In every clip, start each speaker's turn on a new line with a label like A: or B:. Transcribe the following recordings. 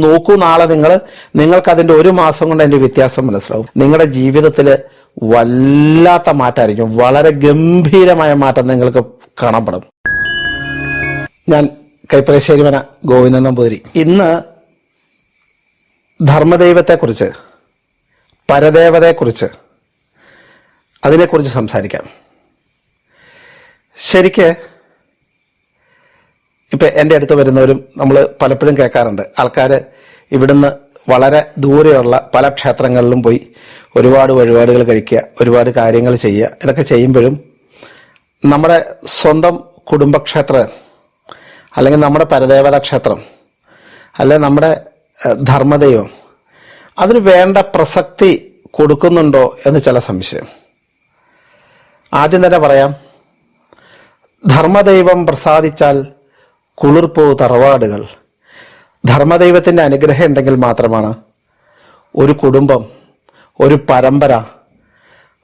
A: നോക്കൂ നാളെ നിങ്ങൾ നിങ്ങൾക്ക് അതിന്റെ ഒരു മാസം കൊണ്ട് അതിന്റെ വ്യത്യാസം മനസ്സിലാവും. നിങ്ങളുടെ ജീവിതത്തിൽ വല്ലാത്ത മാറ്റമായിരിക്കും. വളരെ ഗംഭീരമായ മാറ്റം നിങ്ങൾക്ക് കാണപ്പെടും. ഞാൻ കൈപ്പകശ്ശേരിമന ഗോവിന്ദൻ നമ്പൂതിരി. ഇന്ന് ധർമ്മദൈവത്തെക്കുറിച്ച് പരദേവതയെക്കുറിച്ച് അതിനെക്കുറിച്ച് സംസാരിക്കാം. ശരിക്ക് ഇപ്പൊ എന്റെ അടുത്ത് വരുന്നവരും നമ്മൾ പലപ്പോഴും കേൾക്കാറുണ്ട്. ആൾക്കാർ ഇവിടുന്ന് വളരെ ദൂരെയുള്ള പല ക്ഷേത്രങ്ങളിലും പോയി ഒരുപാട് വഴിപാടുകൾ കഴിക്കുക ഒരുപാട് കാര്യങ്ങൾ ചെയ്യുക. ഇതൊക്കെ ചെയ്യുമ്പോഴും നമ്മുടെ സ്വന്തം കുടുംബക്ഷേത്രം അല്ലെങ്കിൽ നമ്മുടെ പരദേവത ക്ഷേത്രം അല്ലെങ്കിൽ നമ്മുടെ ധർമ്മദൈവം അതിന് വേണ്ട പ്രസക്തി കൊടുക്കുന്നുണ്ടോ എന്ന് ചില സംശയം. ആദ്യം തന്നെ പറയാം ധർമ്മദൈവം പ്രസാദിച്ചാൽ കുളിർപ്പോ തറവാടുകൾ. ധർമ്മദൈവത്തിന്റെ അനുഗ്രഹം ഉണ്ടെങ്കിൽ മാത്രമാണ് ഒരു കുടുംബം ഒരു പരമ്പര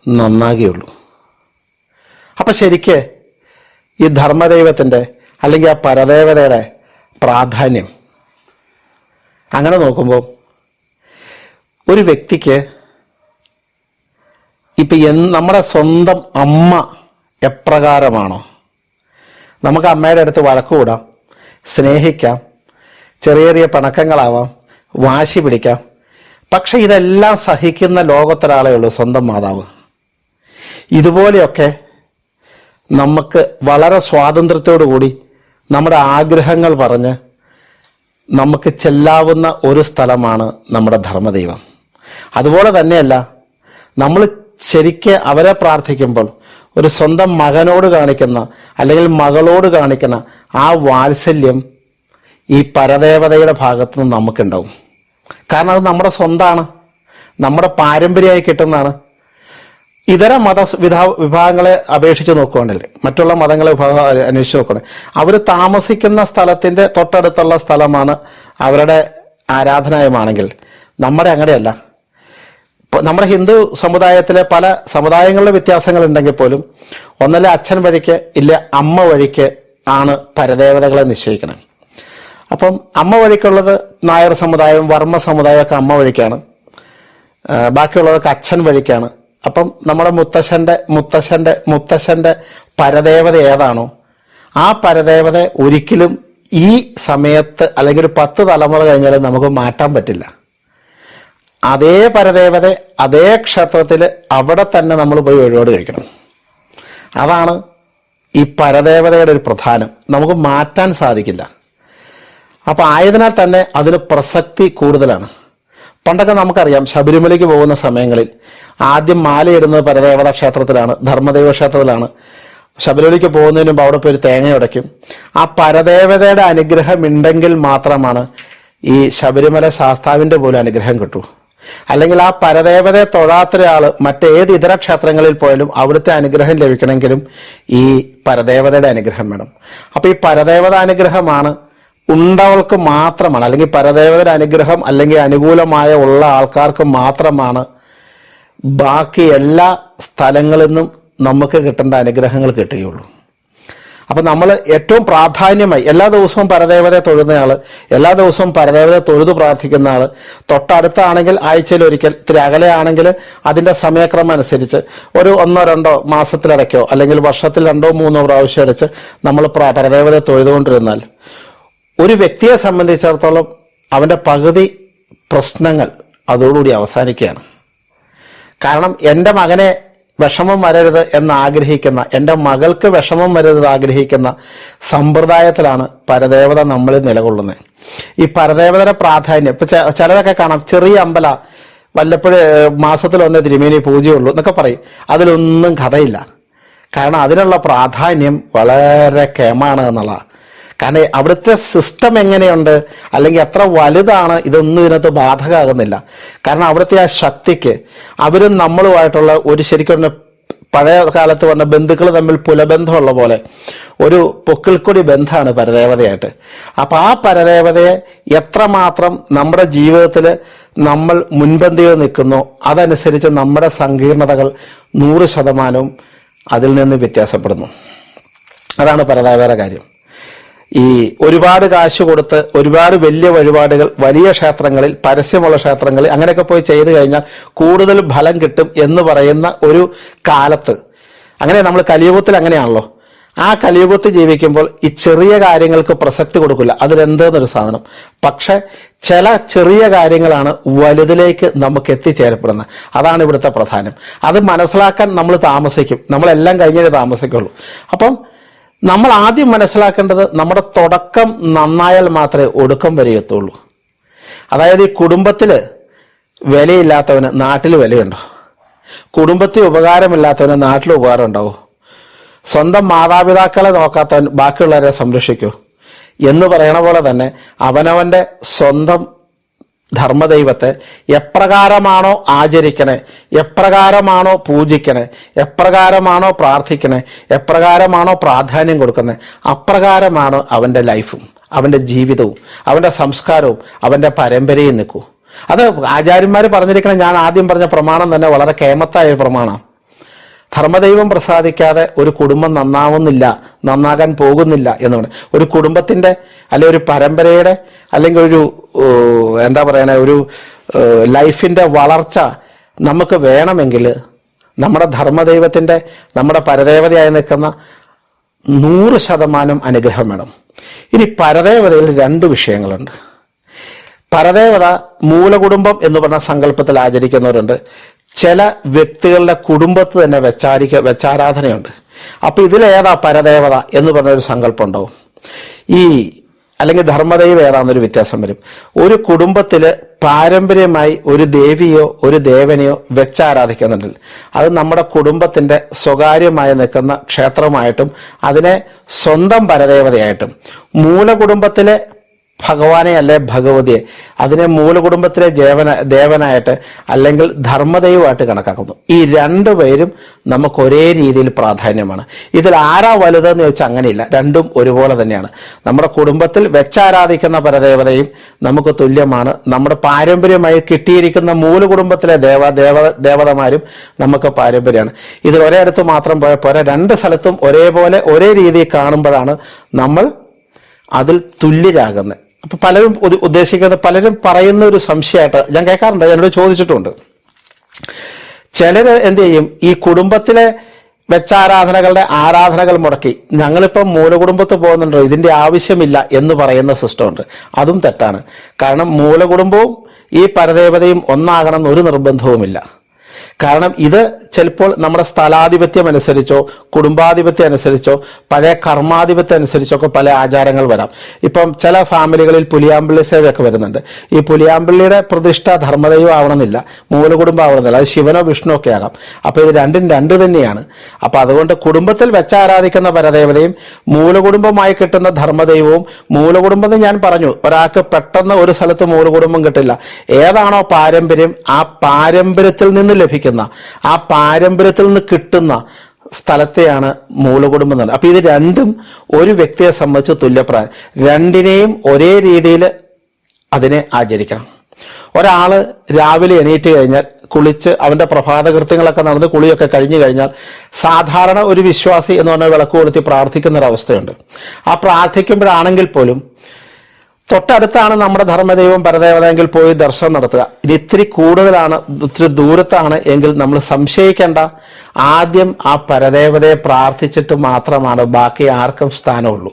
A: നന്നാകുകയുള്ളൂ. അപ്പം ശരിക്ക് ഈ ധർമ്മദൈവത്തിന്റെ അല്ലെങ്കിൽ ആ പരദേവതയുടെ പ്രാധാന്യം. അങ്ങനെ നോക്കുമ്പോൾ ഒരു വ്യക്തിക്ക് ഇപ്പം നമ്മുടെ സ്വന്തം അമ്മ എപ്രകാരമാണോ? നമുക്ക് അമ്മയുടെ അടുത്ത് വഴക്കുകൂടാം സ്നേഹിക്കാം. ചെറിയ ചെറിയ പണക്കങ്ങളാവാം. വാശി പിടിക്കാം. പക്ഷെ ഇതെല്ലാം സഹിക്കുന്ന ലോകത്തൊരാളേ ഉള്ളൂ സ്വന്തം മാതാവ്. ഇതുപോലെയൊക്കെ നമുക്ക് വളരെ സ്വാതന്ത്ര്യത്തോടു കൂടി നമ്മുടെ ആഗ്രഹങ്ങൾ പറഞ്ഞ് നമുക്ക് ചെല്ലാവുന്ന ഒരു സ്ഥലമാണ് നമ്മുടെ ധർമ്മദൈവം. അതുപോലെ തന്നെയല്ല നമ്മൾ ശരിക്ക് അവരെ പ്രാർത്ഥിക്കുമ്പോൾ ഒരു സ്വന്തം മകനോട് കാണിക്കുന്ന അല്ലെങ്കിൽ മകളോട് കാണിക്കുന്ന ആ വാത്സല്യം ഈ പരദേവതയുടെ ഭാഗത്തു നിന്ന് നമുക്കുണ്ടാവും. കാരണം അത് നമ്മുടെ സ്വന്തമാണ് നമ്മുടെ പാരമ്പര്യമായി കിട്ടുന്നതാണ്. ഇതര മത വിധാ വിഭാഗങ്ങളെ അപേക്ഷിച്ച് നോക്കുകയാണെങ്കിൽ മറ്റുള്ള മതങ്ങളെ വിഭാഗം അന്വേഷിച്ച് നോക്കുകയാണെങ്കിൽ അവർ താമസിക്കുന്ന സ്ഥലത്തിന്റെ തൊട്ടടുത്തുള്ള സ്ഥലമാണ് അവരുടെ ആരാധനായമാണെങ്കിൽ നമ്മുടെ അങ്ങനെയല്ല. നമ്മുടെ ഹിന്ദു സമുദായത്തിലെ പല സമുദായങ്ങളിലെ വ്യത്യാസങ്ങൾ ഉണ്ടെങ്കിൽ പോലും ഒന്നല്ല അച്ഛൻ വഴിക്ക് ഇല്ല അമ്മ വഴിക്ക് ആണ് പരദേവതകളെ നിശ്ചയിക്കണം അപ്പം അമ്മ വഴിക്കുള്ളത് നായർ സമുദായം വർമ്മ സമുദായമൊക്കെ അമ്മ വഴിക്കാണ്. ബാക്കിയുള്ളവർക്ക് അച്ഛൻ വഴിക്കാണ്. അപ്പം നമ്മുടെ മുത്തശ്ശന്റെ മുത്തശ്ശന്റെ മുത്തശ്ശന്റെ പരദേവത ഏതാണോ ആ പരദേവത ഒരിക്കലും ഈ സമയത്ത് അല്ലെങ്കിൽ ഒരു പത്ത് തലമുറ കഴിഞ്ഞാലും നമുക്ക് മാറ്റാൻ പറ്റില്ല. അതേ പരദേവത അതേ ക്ഷേത്രത്തിൽ അവിടെ തന്നെ നമ്മൾ പോയി വഴിപാട് കഴിക്കണം. അതാണ് ഈ പരദേവതയുടെ ഒരു പ്രധാനം. നമുക്ക് മാറ്റാൻ സാധിക്കില്ല. അപ്പം ആയതിനാൽ തന്നെ അതിന് പ്രസക്തി കൂടുതലാണ്. പണ്ടൊക്കെ നമുക്കറിയാം ശബരിമലയ്ക്ക് പോകുന്ന സമയങ്ങളിൽ ആദ്യം മാലയിടുന്നത് പരദേവത ക്ഷേത്രത്തിലാണ് ധർമ്മദേവ ക്ഷേത്രത്തിലാണ്. ശബരിമലയ്ക്ക് പോകുന്നതിന് മുമ്പ് അവിടെ പോയി ഒരു തേങ്ങ ഉടയ്ക്കും. ആ പരദേവതയുടെ അനുഗ്രഹം ഉണ്ടെങ്കിൽ മാത്രമാണ് ഈ ശബരിമല ശാസ്താവിന്റെ പോലും അനുഗ്രഹം കിട്ടൂ. അല്ലെങ്കിൽ ആ പരദേവതയെ തൊഴാത്തൊരാൾ മറ്റേത് ഇതര ക്ഷേത്രങ്ങളിൽ പോയാലും അവിടുത്തെ അനുഗ്രഹം ലഭിക്കണമെങ്കിലും ഈ പരദേവതയുടെ അനുഗ്രഹം വേണം. അപ്പൊ ഈ പരദേവത അനുഗ്രഹമാണ് ഉണ്ടവൾക്ക് മാത്രമാണ് അല്ലെങ്കിൽ പരദേവതയുടെ അനുഗ്രഹം അല്ലെങ്കിൽ അനുകൂലമായ ഉള്ള ആൾക്കാർക്ക് മാത്രമാണ് ബാക്കി എല്ലാ സ്ഥലങ്ങളിൽ നിന്നും നമുക്ക് കിട്ടേണ്ട അനുഗ്രഹങ്ങൾ കിട്ടുകയുള്ളൂ. അപ്പൊ നമ്മൾ ഏറ്റവും പ്രാധാന്യമായി എല്ലാ ദിവസവും പരദേവതയെ ആൾ എല്ലാ ദിവസവും പരദേവതയെ തൊഴുത് പ്രാർത്ഥിക്കുന്ന ആൾ തൊട്ടടുത്താണെങ്കിൽ ആഴ്ചയിൽ ഒരിക്കൽ ഇത്തിരി അകലെയാണെങ്കിൽ അതിന്റെ സമയക്രമം അനുസരിച്ച് ഒരു ഒന്നോ രണ്ടോ മാസത്തിലിടയ്ക്കോ അല്ലെങ്കിൽ വർഷത്തിൽ രണ്ടോ മൂന്നോ പ്രാവശ്യം അടച്ച് നമ്മൾ പ്ര- പരദേവതയെ തൊഴുതുകൊണ്ടിരുന്നാൽ ഒരു വ്യക്തിയെ സംബന്ധിച്ചിടത്തോളം അവന്റെ പകുതി പ്രശ്നങ്ങൾ അതോടുകൂടി അവസാനിക്കുകയാണ്. കാരണം എന്റെ മകനെ വിഷമം വരരുത് എന്ന് ആഗ്രഹിക്കുന്ന എന്റെ മകൾക്ക് വിഷമം വരരുത് ആഗ്രഹിക്കുന്ന സമ്പ്രദായത്തിലാണ് പരദേവത നമ്മൾ നിലകൊള്ളുന്നത്. ഈ പരദേവതയുടെ പ്രാധാന്യം ഇപ്പൊ ചിലതൊക്കെ കാണാം ചെറിയ അമ്പല വല്ലപ്പോഴും മാസത്തിൽ ഒന്നേ തിരുമേനി പൂജയുള്ളൂ എന്നൊക്കെ പറയും. അതിലൊന്നും കഥയില്ല. കാരണം അതിനുള്ള പ്രാധാന്യം വളരെ കേമാണ് എന്നുള്ളതാണ്. കാരണം അവിടുത്തെ സിസ്റ്റം എങ്ങനെയുണ്ട്? അല്ലെങ്കിൽ എത്ര വലുതാണ്? ഇതൊന്നും ഇതിനകത്ത് ബാധകമാകുന്നില്ല. കാരണം അവിടുത്തെ ആ ശക്തിക്ക് അവരും നമ്മളുമായിട്ടുള്ള ഒരു ശരിക്കും പഴയ കാലത്ത് പറഞ്ഞ ബന്ധുക്കൾ തമ്മിൽ പുലബന്ധമുള്ള പോലെ ഒരു പൊക്കിൾക്കൊടി ബന്ധമാണ് പരദേവതയായിട്ട്. അപ്പം ആ പരദേവതയെ എത്രമാത്രം നമ്മുടെ ജീവിതത്തിൽ നമ്മൾ മുൻപന്തിയിൽ നിൽക്കുന്നു അതനുസരിച്ച് നമ്മുടെ സങ്കീർണതകൾ നൂറ് ശതമാനവും അതിൽ നിന്ന് വ്യത്യാസപ്പെടുന്നു. അതാണ് പരദേവതയുടെ കാര്യം. ഈ ഒരുപാട് കാശ് കൊടുത്ത് ഒരുപാട് വലിയ വഴിപാടുകൾ വലിയ ക്ഷേത്രങ്ങളിൽ പരസ്യമുള്ള ക്ഷേത്രങ്ങളിൽ അങ്ങനെയൊക്കെ പോയി ചെയ്തു കഴിഞ്ഞാൽ കൂടുതൽ ഫലം കിട്ടും എന്ന് പറയുന്ന ഒരു കാലത്ത്. അങ്ങനെ നമ്മൾ കലിയുഗത്തിൽ അങ്ങനെയാണല്ലോ. ആ കലിയുഗത്ത് ജീവിക്കുമ്പോൾ ഈ ചെറിയ കാര്യങ്ങൾക്ക് പ്രസക്തി കൊടുക്കില്ല. അതിലെന്തെന്നൊരു സാധനം. പക്ഷെ ചില ചെറിയ കാര്യങ്ങളാണ് വലുതിലേക്ക് നമുക്ക് എത്തിച്ചേരപ്പെടുന്നത്. അതാണ് ഇവിടുത്തെ പ്രധാനം. അത് മനസ്സിലാക്കാൻ നമ്മൾ താമസിക്കും. നമ്മളെല്ലാം കഴിഞ്ഞേ താമസിക്കുള്ളൂ. അപ്പം നമ്മൾ ആദ്യം മനസ്സിലാക്കേണ്ടത് നമ്മുടെ തുടക്കം നന്നായാൽ മാത്രമേ ഒടുക്കം വരെ എത്തുള്ളൂ. അതായത് ഈ കുടുംബത്തിൽ വിലയില്ലാത്തവന് നാട്ടിൽ വിലയുണ്ടോ? കുടുംബത്തിൽ ഉപകാരമില്ലാത്തവന് നാട്ടിൽ ഉപകാരം ഉണ്ടാവും? സ്വന്തം മാതാപിതാക്കളെ നോക്കാത്തവൻ ബാക്കിയുള്ളവരെ സംരക്ഷിക്കൂ. എന്ന് പറയണ പോലെ തന്നെ അവനവന്റെ സ്വന്തം ധർമ്മദൈവത്തെ എപ്രകാരമാണോ ആചരിക്കണേ? എപ്രകാരമാണോ പൂജിക്കണേ? എപ്രകാരമാണോ പ്രാർത്ഥിക്കണേ? എപ്രകാരമാണോ പ്രാധാന്യം കൊടുക്കുന്നത് അപ്രകാരമാണ് അവന്റെ ലൈഫും അവന്റെ ജീവിതവും അവന്റെ സംസ്കാരവും അവന്റെ പരമ്പരയും നിൽക്കൂ. അത് ആചാര്യന്മാർ പറഞ്ഞിരിക്കണം ഞാൻ ആദ്യം പറഞ്ഞ പ്രമാണം തന്നെ വളരെ കേമത്തായ പ്രമാണം ധർമ്മദൈവം പ്രസാദിക്കാതെ ഒരു കുടുംബം നന്നാവുന്നില്ല നന്നാകാൻ പോകുന്നില്ല എന്ന് പറയും ഒരു കുടുംബത്തിന്റെ അല്ലെ ഒരു പരമ്പരയുടെ അല്ലെങ്കിൽ ഒരു എന്താ പറയണേ ഒരു ലൈഫിന്റെ വളർച്ച നമുക്ക് വേണമെങ്കിൽ നമ്മുടെ ധർമ്മദൈവത്തിന്റെ നമ്മുടെ പരദേവതയായി നിൽക്കുന്ന നൂറ് ശതമാനം അനുഗ്രഹം വേണം. ഇനി പരദേവതയിൽ രണ്ട് വിഷയങ്ങളുണ്ട്. പരദേവത മൂലകുടുംബം എന്ന് പറഞ്ഞ സങ്കല്പത്തിൽ ആചരിക്കുന്നവരുണ്ട്. ചില വ്യക്തികളുടെ കുടുംബത്ത് തന്നെ വെച്ചാരിക്ക വെച്ചാരാധനയുണ്ട്. അപ്പോൾ ഇതിലേതാ പരദേവത എന്ന് പറഞ്ഞൊരു സങ്കല്പം ഉണ്ടാവും ഈ അല്ലെങ്കിൽ ധർമ്മദൈവം ഏതാണെന്നൊരു വ്യത്യാസം വരും. ഒരു കുടുംബത്തിൽ പാരമ്പര്യമായി ഒരു ദേവിയോ ഒരു ദേവനെയോ വെച്ചാരാധിക്കുന്നുണ്ട്. അത് നമ്മുടെ കുടുംബത്തിന്റെ സ്വകാര്യമായി നിൽക്കുന്ന ക്ഷേത്രമായിട്ടും അതിനെ സ്വന്തം പരദേവതയായിട്ടും മൂലകുടുംബത്തിലെ ഭഗവാനെ അല്ലെ ഭഗവതിയെ? അതിനെ മൂലകുടുംബത്തിലെ ദേവന ദേവനായിട്ട് അല്ലെങ്കിൽ ധർമ്മദൈവമായിട്ട് കണക്കാക്കുന്നു. ഈ രണ്ടുപേരും നമുക്ക് ഒരേ രീതിയിൽ പ്രാധാന്യമാണ്. ഇതിൽ ആരാ വലുതെന്ന് ചോദിച്ചാൽ അങ്ങനെയില്ല. രണ്ടും ഒരുപോലെ തന്നെയാണ്. നമ്മുടെ കുടുംബത്തിൽ വെച്ചാരാധിക്കുന്ന പരദേവതയും നമുക്ക് തുല്യമാണ്. നമ്മുടെ പാരമ്പര്യമായി കിട്ടിയിരിക്കുന്ന മൂലകുടുംബത്തിലെ ദേവ ദേവ ദേവതമാരും നമുക്ക് പാരമ്പര്യമാണ്. ഇതിൽ ഒരേ അടുത്ത് മാത്രം പോയ രണ്ട് സ്ഥലത്തും ഒരേപോലെ ഒരേ രീതിയിൽ കാണുമ്പോഴാണ് നമ്മൾ അതിൽ തുല്യരാകുന്നത്. അപ്പൊ പലരും ഉദ്ദേശിക്കുന്നത് പലരും പറയുന്ന ഒരു സംശയമായിട്ട് ഞാൻ കേൾക്കാറുണ്ട് ഞാനോട് ചോദിച്ചിട്ടുണ്ട്. ചിലര് എന്ത് ചെയ്യും? ഈ കുടുംബത്തിലെ വെച്ചാരാധനകളുടെ ആരാധനകൾ മുടക്കി. ഞങ്ങളിപ്പം മൂലകുടുംബത്ത് പോകുന്നുണ്ടോ? ഇതിന്റെ ആവശ്യമില്ല എന്ന് പറയുന്ന സിസ്റ്റമുണ്ട്. അതും തെറ്റാണ്. കാരണം മൂലകുടുംബവും ഈ പരദേവതയും ഒന്നാകണം എന്നൊരു നിർബന്ധവുമില്ല. കാരണം ഇത് ചിലപ്പോൾ നമ്മുടെ സ്ഥലാധിപത്യം അനുസരിച്ചോ കുടുംബാധിപത്യം അനുസരിച്ചോ പഴയ കർമാധിപത്യം അനുസരിച്ചോ ഒക്കെ പല ആചാരങ്ങൾ വരാം. ഇപ്പം ചില ഫാമിലികളിൽ പുലിയാമ്പള്ളി സേവയൊക്കെ വരുന്നുണ്ട്. ഈ പുലിയാമ്പള്ളിയുടെ പ്രതിഷ്ഠ ധർമ്മദൈവം ആവണമെന്നില്ല മൂലകുടുംബം ആവണമെന്നില്ല അത് ശിവനോ വിഷ്ണു ഒക്കെ ആകാം. അപ്പൊ ഇത് രണ്ടും രണ്ട് തന്നെയാണ്. അപ്പൊ അതുകൊണ്ട് കുടുംബത്തിൽ വെച്ച് ആരാധിക്കുന്ന പരദേവതയും മൂലകുടുംബമായി കിട്ടുന്ന ധർമ്മദൈവവും മൂലകുടുംബം എന്ന് ഞാൻ പറഞ്ഞു ഒരാൾക്ക് പെട്ടെന്ന് ഒരു സ്ഥലത്ത് മൂലകുടുംബം കിട്ടില്ല. ഏതാണോ പാരമ്പര്യം ആ പാരമ്പര്യത്തിൽ നിന്ന് ലഭിക്കുന്ന ആ പാരമ്പര്യത്തിൽ നിന്ന് കിട്ടുന്ന സ്ഥലത്തെയാണ് മൂലകുടുംബം എന്നുള്ളത് അപ്പൊ ഇത് രണ്ടും ഒരു വ്യക്തിയെ സംബന്ധിച്ച് തുല്യപ്രായം. രണ്ടിനെയും ഒരേ രീതിയിൽ അതിനെ ആചരിക്കണം. ഒരാൾ രാവിലെ എണീറ്റ് കഴിഞ്ഞാൽ കുളിച്ച് അവന്റെ പ്രഭാത കൃത്യങ്ങളൊക്കെ നടന്ന് കുളിയൊക്കെ കഴിഞ്ഞു കഴിഞ്ഞാൽ സാധാരണ ഒരു വിശ്വാസി എന്ന് പറഞ്ഞാൽ വിളക്ക് കൊളുത്തി പ്രാർത്ഥിക്കുന്ന ഒരു അവസ്ഥയുണ്ട്. ആ പ്രാർത്ഥിക്കുമ്പോഴാണെങ്കിൽ പോലും തൊട്ടടുത്താണ് നമ്മുടെ ധർമ്മദൈവം പരദേവതയെങ്കിൽ പോയി ദർശനം നടത്തുക. ഇത് ഇത്തിരി കൂടുതലാണ് ഇത്തിരി ദൂരത്താണ് എങ്കിൽ നമ്മൾ സംശയിക്കേണ്ട. ആദ്യം ആ പരദേവതയെ പ്രാർത്ഥിച്ചിട്ട് മാത്രമാണ് ബാക്കി ആർക്കും സ്ഥാനമുള്ളൂ.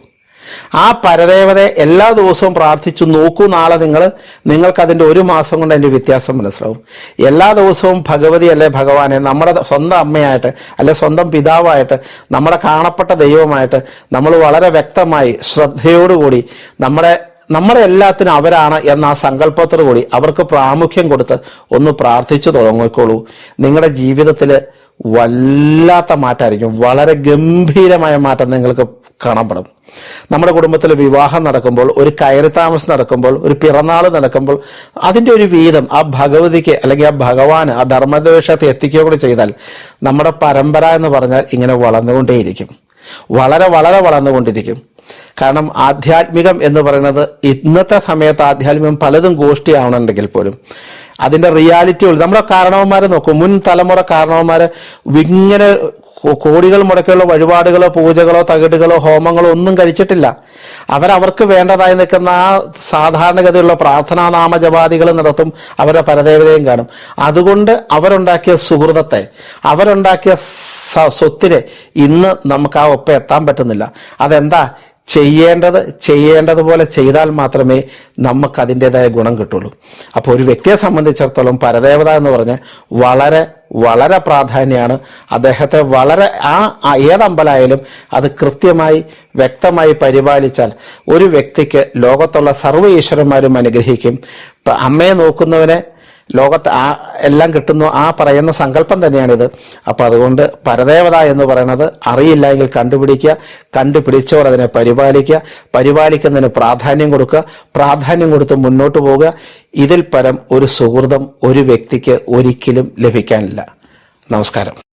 A: ആ പരദേവതയെ എല്ലാ ദിവസവും പ്രാർത്ഥിച്ചു നോക്കൂ നാളെ നിങ്ങൾ നിങ്ങൾക്ക് അതിന്റെ ഒരു മാസം കൊണ്ട് അതിന്റെ വ്യത്യാസം മനസ്സിലാവും. എല്ലാ ദിവസവും ഭഗവതി അല്ലെ ഭഗവാനെ നമ്മുടെ സ്വന്തം അമ്മയായിട്ട് അല്ലെ സ്വന്തം പിതാവായിട്ട് നമ്മുടെ കാണപ്പെട്ട ദൈവമായിട്ട് നമ്മൾ വളരെ വ്യക്തമായി ശ്രദ്ധയോടുകൂടി നമ്മുടെ നമ്മുടെ എല്ലാത്തിനും അവരാണ് എന്ന ആ സങ്കല്പത്തോടു കൂടി അവർക്ക് പ്രാമുഖ്യം കൊടുത്ത് ഒന്ന് പ്രാർത്ഥിച്ചു തുടങ്ങിക്കോളൂ. നിങ്ങളുടെ ജീവിതത്തിൽ വല്ലാത്ത മാറ്റമായിരിക്കും. വളരെ ഗംഭീരമായ മാറ്റം നിങ്ങൾക്ക് കാണപ്പെടും. നമ്മുടെ കുടുംബത്തിൽ വിവാഹം നടക്കുമ്പോൾ ഒരു കയറി താമസം നടക്കുമ്പോൾ ഒരു പിറന്നാൾ നടക്കുമ്പോൾ അതിന്റെ ഒരു വീതം ആ ഭഗവതിക്ക് അല്ലെങ്കിൽ ആ ഭഗവാന് ആ ധർമ്മദ്വേഷത്തെ എത്തിക്കുക കൂടി ചെയ്താൽ നമ്മുടെ പരമ്പര എന്ന് പറഞ്ഞാൽ ഇങ്ങനെ വളർന്നുകൊണ്ടേയിരിക്കും. വളരെ വളരെ വളർന്നുകൊണ്ടിരിക്കും. കാരണം ആധ്യാത്മികം എന്ന് പറയുന്നത് ഇന്നത്തെ സമയത്ത് ആധ്യാത്മികം പലതും ഗോഷ്ടിയാവണമെങ്കിൽ പോലും അതിന്റെ റിയാലിറ്റി നമ്മുടെ കാരണവന്മാരെ നോക്കും. മുൻ തലമുറ കാരണവന്മാർ ഇങ്ങനെ കോടികൾ മുടക്കിയുള്ള വഴിപാടുകളോ പൂജകളോ തകിടുകളോ ഹോമങ്ങളോ ഒന്നും കഴിച്ചിട്ടില്ല. അവരവർക്ക് വേണ്ടതായി നിൽക്കുന്ന ആ സാധാരണഗതിയുള്ള പ്രാർത്ഥനാ നാമജപാദികൾ നടത്തും അവരുടെ പരദേവതയും കാണും. അതുകൊണ്ട് അവരുണ്ടാക്കിയ സുഹൃതത്തെ അവരുണ്ടാക്കിയ സ്വത്തിനെ ഇന്ന് നമുക്ക് ആ ഒപ്പം എത്താൻ പറ്റുന്നില്ല. അതെന്താ? ചെയ്യേണ്ടത് ചെയ്യേണ്ടതുപോലെ ചെയ്താൽ മാത്രമേ നമുക്ക് അതിന്റെതായ ഗുണം കിട്ടുള്ളൂ. അപ്പോൾ ഒരു വ്യക്തിയെ സംബന്ധിച്ചിടത്തോളം പരദേവത എന്ന് പറഞ്ഞ് വളരെ വളരെ പ്രാധാന്യമാണ് അദ്ദേഹത്തെ വളരെ ആ ഏതമ്പലായാലും ഏത് അത് കൃത്യമായി വ്യക്തമായി പരിപാലിച്ചാൽ ഒരു വ്യക്തിക്ക് ലോകത്തുള്ള സർവ ഈശ്വരന്മാരും അനുഗ്രഹിക്കും. അമ്മയെ നോക്കുന്നവനെ ലോകത്ത് ആ എല്ലാം കിട്ടുന്നു ആ പറയുന്ന സങ്കല്പം തന്നെയാണിത്. അപ്പോൾ അതുകൊണ്ട് പരദേവത എന്ന് പറയുന്നത് അറിയില്ല എങ്കിൽ കണ്ടുപിടിക്കുക കണ്ടുപിടിച്ചവർ അതിനെ പരിപാലിക്കുക പരിപാലിക്കുന്നതിന് പ്രാധാന്യം കൊടുക്കുക പ്രാധാന്യം കൊടുത്ത് മുന്നോട്ട് പോവുക. ഇതിൽ പരം ഒരു സുഹൃതം ഒരു വ്യക്തിക്ക് ഒരിക്കലും ലഭിക്കാനില്ല. നമസ്കാരം.